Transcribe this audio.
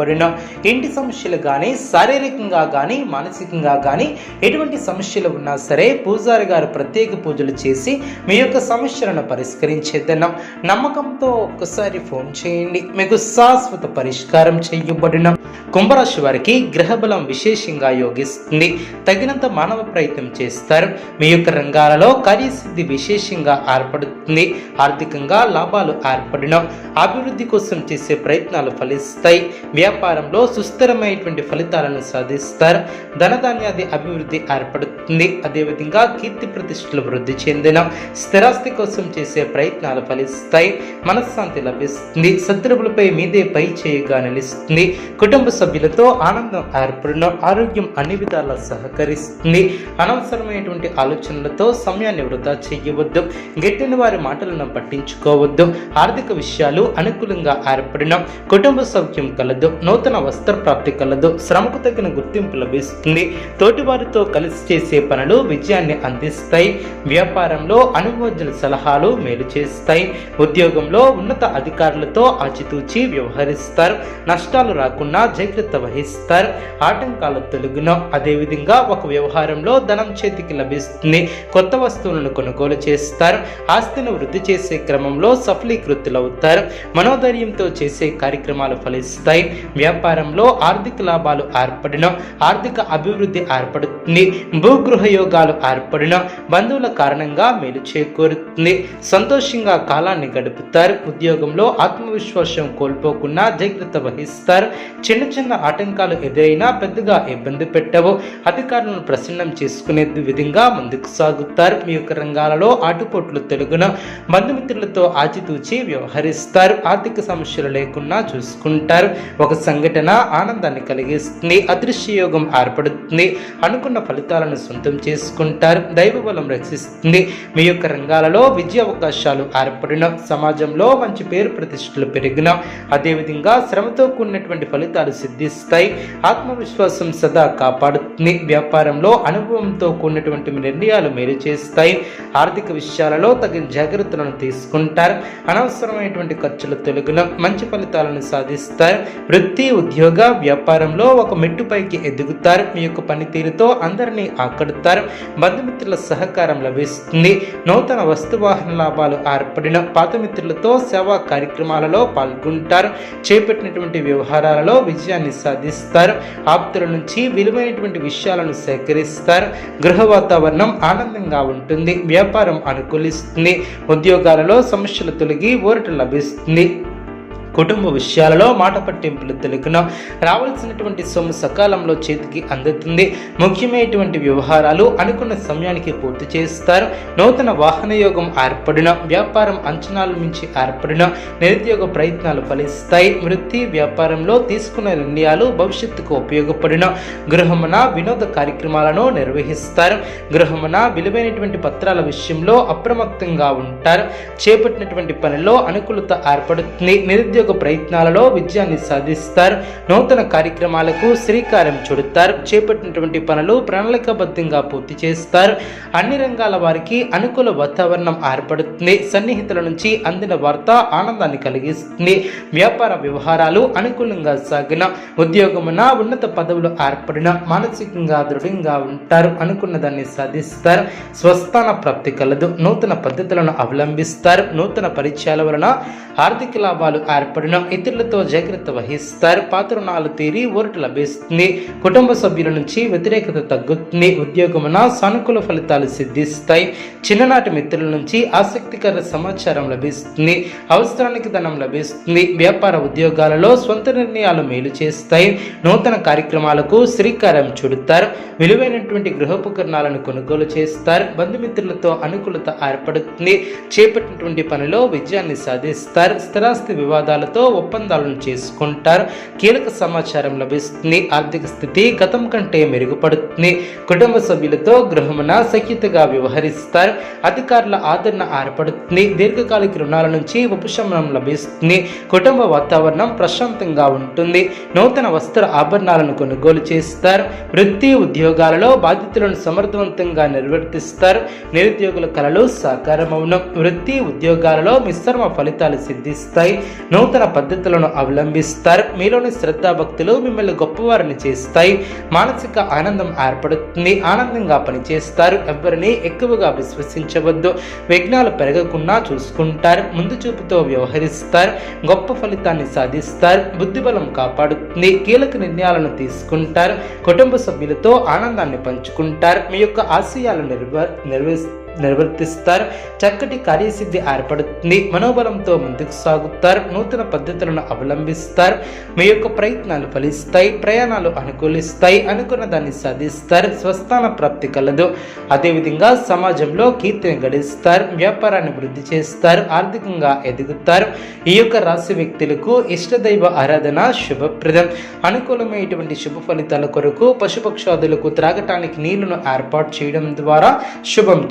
చేయబడిన ఇంటి సమస్యలు కానీ శారీరకంగా కానీ మానసికంగా కానీ ఎటువంటి సమస్యలు ఉన్నా సరే పూజారి గారు ప్రత్యేక పూజలు చేసి మీ యొక్క సమస్యలను పరిష్కరించేద్దన్నాం నమ్మకంతో ఒక్కసారి ఫోన్ చేయండి. మీకు శాశ్వత పరిష్కారం చేయబడిన కుంభరాశి వారికి గ్రహబలం విశేషంగా యోగిస్తుంది. తగినంత మానవ ప్రయత్నం చేస్తారు. మీ యొక్క రంగాలలో కార్యసిద్ధి విశేషంగా ఏర్పడుతుంది. ఆర్థికంగా లాభాలు ఏర్పడిన అభివృద్ధి కోసం చేసే ప్రయత్నాలు ఫలిస్తాయి. వ్యాపారంలో సుస్థిరమైనటువంటి ఫలితాలను సాధిస్తారు. ధనధాన్యాది అభివృద్ధి ఏర్పడుతుంది. అదేవిధంగా కీర్తి ప్రతిష్టలు వృద్ధి చెందిన. స్థిరాస్తి కోసం చేసే ప్రయత్నాలు ఫలిస్తాయి. మనశ్శాంతి లభిస్తుంది. శత్రువులపై మీదే పై చేయగా నిలుస్తుంది. కుటుంబ సభ్యులతో ఆనందం ఏర్పడిన ఆరోగ్యం అన్ని విధాలా సహకరిస్తుంది. అనవసరమైనటువంటి ఆలోచనలతో సమయాన్ని వృధా చేయవద్దు. గట్టిన వారి మాటలను పట్టించుకోవద్దు. ఆర్థిక విషయాలు అనుకూలంగా ఏర్పడిన కుటుంబ సౌఖ్యం కలదు. నూతన వస్త్ర ప్రాప్తి కలదు. శ్రమకు తగిన గుర్తింపు లభిస్తుంది. తోటివారితో కలిసి చేసే పనులు విజయాన్ని అందిస్తాయి. వ్యాపారంలో అనుభవజ్ఞుల సలహాలు మేలు చేస్తాయి. ఉద్యోగంలో ఉన్నత అధికారులతో ఆచితూచి వ్యవహరిస్తారు. నష్టాలు రాకుండా జాగ్రత్త వహిస్తారు. ఆటంకాలు తొలగును అదేవిధంగా ఒక వ్యవహారంలో ధనం చేతికి లభిస్తుంది. కొత్త వస్తువులను కొనుగోలు చేస్తారు. ఆస్తిని వృద్ధి చేసే క్రమంలో సఫలీకృతులవుతారు. మనోధైర్యంతో చేసే కార్యక్రమాలు ఫలిస్తాయి. వ్యాపారంలో ఆర్థిక లాభాలు ఏర్పడిన ఆర్థిక అభివృద్ధి ఏర్పడుతుంది భూగృహ యోగాలు ఏర్పడిన బంధువుల కారణంగా మేలు చేకూరుతుంది. సంతోషంగా కాలాన్ని గడుపుతారు. ఉద్యోగంలో ఆత్మవిశ్వాసం కోల్పోకుండా జాగ్రత్త వహిస్తారు. చిన్న చిన్న ఆటంకాలు ఎదురైనా పెద్దగా ఇబ్బంది పెట్టవు. అధికారులను ప్రసన్నం చేసుకునే విధంగా ముందుకు సాగుతారు. మీ యొక్క రంగాలలో ఆటుపోట్లు తెలుగున బంధుమిత్రులతో ఆచితూచి వ్యవహరిస్తారు. ఆర్థిక సమస్యలు లేకుండా చూసుకుంటారు. ఒక సంఘటన ఆనందాన్ని కలిగిస్తుంది అదృశ్య యోగం ఏర్పడుతుంది అనుకున్న ఫలితాలను సొంతం చేసుకుంటారు దైవ బలం రక్షిస్తుంది. మీ యొక్క రంగాలలో విద్య అవకాశాలు ఏర్పడిన సమాజంలో మంచి పేరు ప్రతిష్టలు పెరిగిన అదేవిధంగా శ్రమతో కూడినటువంటి ఫలితాలు సిద్ధిస్తాయి. ఆత్మవిశ్వాసం సదా కాపాడుతుంది. వ్యాపారంలో అనుభవంతో కూడినటువంటి నిర్ణయాలు మేలు చేస్తాయి. ఆర్థిక విషయాలలో తగిన జాగ్రత్తలను తీసుకుంటారు. అనవసరమైనటువంటి ఖర్చులు తొలగిన మంచి ఫలితాలను సాధిస్తారు. వృత్తి ఉద్యోగ వ్యాపారంలో ఒక మెట్టుపైకి ఎదుగుతారు. మీ యొక్క పనితీరుతో అందరినీ ఆకడుతారు బంధుమిత్రుల సహకారం లభిస్తుంది. నూతన వస్తువాహన లాభాలు ఏర్పడిన పాత మిత్రులతో సేవా కార్యక్రమాలలో పాల్గొంటారు. చేపట్టినటువంటి వ్యవహారాలలో విజయాన్ని సాధిస్తారు. ఆప్తుల నుంచి విలువైనటువంటి విషయాలను సేకరిస్తారు. గృహ వాతావరణం ఆనందంగా ఉంటుంది. వ్యాపారం అనుకూలిస్తుంది. ఉద్యోగాలలో సమస్యలు తొలగి ఊరట లభిస్తుంది. కుటుంబ విషయాలలో మాట పట్టింపులు తెలుగున రావాల్సినటువంటి సొమ్ము సకాలంలో చేతికి అందుతుంది. ముఖ్యమైనటువంటి వ్యవహారాలు అనుకున్న సమయానికి పూర్తి చేస్తారు. నూతన వాహన యోగం ఏర్పడిన వ్యాపారం అంచనాల మించి ఏర్పడిన నిరుద్యోగ ప్రయత్నాలు ఫలిస్తాయి. వృత్తి వ్యాపారంలో తీసుకున్న నిర్ణయాలు భవిష్యత్తుకు ఉపయోగపడిన గృహమున వినోద కార్యక్రమాలను నిర్వహిస్తారు. గృహమున విలువైనటువంటి పత్రాల విషయంలో అప్రమత్తంగా ఉంటారు. చేపట్టినటువంటి పనిలో అనుకూలత ఏర్పడుతుంది. నిరుద్యోగ ప్రయత్నాలలో విజయాన్ని సాధిస్తారు. నూతన కార్యక్రమాలకు శ్రీకారం చుడతారు. చేపట్టినటువంటి పనులు ప్రణాళికాబద్ధంగా పూర్తి చేస్తారు. అన్ని రంగాల వారికి అనుకూల వాతావరణం ఏర్పడుతుంది. సన్నిహితుల నుంచి అందిన వార్త ఆనందాన్ని కలిగిస్తుంది. వ్యాపార వ్యవహారాలు అనుకూలంగా సాగిన ఉద్యోగమున ఉన్నత పదవులు ఏర్పడిన మానసికంగా దృఢంగా ఉంటారు. అనుకున్న దాన్ని సాధిస్తారు. స్వస్థాన ప్రాప్తి కలదు. నూతన పద్ధతులను అవలంబిస్తారు. నూతన పరిచయాల వలన ఆర్థిక లాభాలు ఏర్పడిన ఇతరులతో జాగ్రత్త వహిస్తారు. పాత రుణాలు తీరి ఊరట లభిస్తుంది కుటుంబ సభ్యుల నుంచి వ్యతిరేకత తగ్గుతుంది. ఉద్యోగమున సానుకూల ఫలితాలు సిద్ధిస్తాయి. చిన్ననాటి మిత్రుల నుంచి ఆసక్తికర సమాచారం లభిస్తుంది. అవసరానికి ధనం లభిస్తుంది. వ్యాపార ఉద్యోగాలలో సొంత నిర్ణయాలు మేలు చేస్తాయి. నూతన కార్యక్రమాలకు శ్రీకారం చుడతారు. విలువైనటువంటి గృహోపకరణాలను కొనుగోలు చేస్తారు. బంధుమిత్రులతో అనుకూలత ఏర్పడుతుంది. చేపట్టినటువంటి పనిలో విజయాన్ని సాధిస్తారు. స్థిరాస్తి వివాదాలు సంఘాలతో ఒప్పందాలను చేసుకుంటారు. కీలక సమాచారం లభిస్తుంది. ఆర్థిక స్థితి గతం కంటే మెరుగుపడుతుంది. కుటుంబ సభ్యులతో గృహమున సఖ్యతగా వ్యవహరిస్తారు. అధికారుల ఆదరణ ఏర్పడుతుంది. దీర్ఘకాలిక రుణాల నుంచి ఉపశమనం లభిస్తుంది. కుటుంబ వాతావరణం ప్రశాంతంగా ఉంటుంది. నూతన వస్త్ర ఆభరణాలను కొనుగోలు చేస్తారు. వృత్తి ఉద్యోగాలలో బాధ్యతలను సమర్థవంతంగా నిర్వర్తిస్తారు. నిరుద్యోగుల కళలు సాకారమవును. వృత్తి ఉద్యోగాలలో మిశ్రమ ఫలితాలు సిద్ధిస్తాయి. నూతన పద్ధతులను అవలంబిస్తారు. మీలోని శ్రద్ధాభక్తులు మిమ్మల్ని గొప్పవారిని చేస్తాయి. మానసిక ఆనందం ఏర్పడుతుంది. ఆనందంగా పనిచేస్తారు. ఎవరిని ఎక్కువగా విశ్వసించవద్దు. విఘ్నాలు పెరగకుండా చూసుకుంటారు. ముందు చూపుతో వ్యవహరిస్తారు. గొప్ప ఫలితాన్ని సాధిస్తారు. బుద్ధిబలం కాపాడుతుంది. కీలక నిర్ణయాలను తీసుకుంటారు. కుటుంబ సభ్యులతో ఆనందాన్ని పంచుకుంటారు. మీ యొక్క ఆశయాలు నిర్వ నిర్వహి నిర్వర్తిస్తారు. చక్కటి కార్యసిద్ధి ఏర్పడుతుంది. మనోబలంతో ముందుకు సాగుతారు. నూతన పద్ధతులను అవలంబిస్తారు. మీ యొక్క ప్రయత్నాలు ఫలిస్తాయి. ప్రయాణాలు అనుకూలిస్తాయి. అనుకున్న దాన్ని సాధిస్తారు. స్వస్థాన ప్రాప్తి కలదు. అదేవిధంగా సమాజంలో కీర్తిని గడిస్తారు. వ్యాపారాన్ని వృద్ధి చేస్తారు. ఆర్థికంగా ఎదుగుతారు. ఈ యొక్క రాశి వ్యక్తులకు ఇష్టదైవ ఆరాధన శుభప్రదం. అనుకూలమైనటువంటి శుభ ఫలితాల కొరకు పశుపక్షాదులకు త్రాగటానికి నీళ్ళను ఏర్పాటు చేయడం ద్వారా శుభం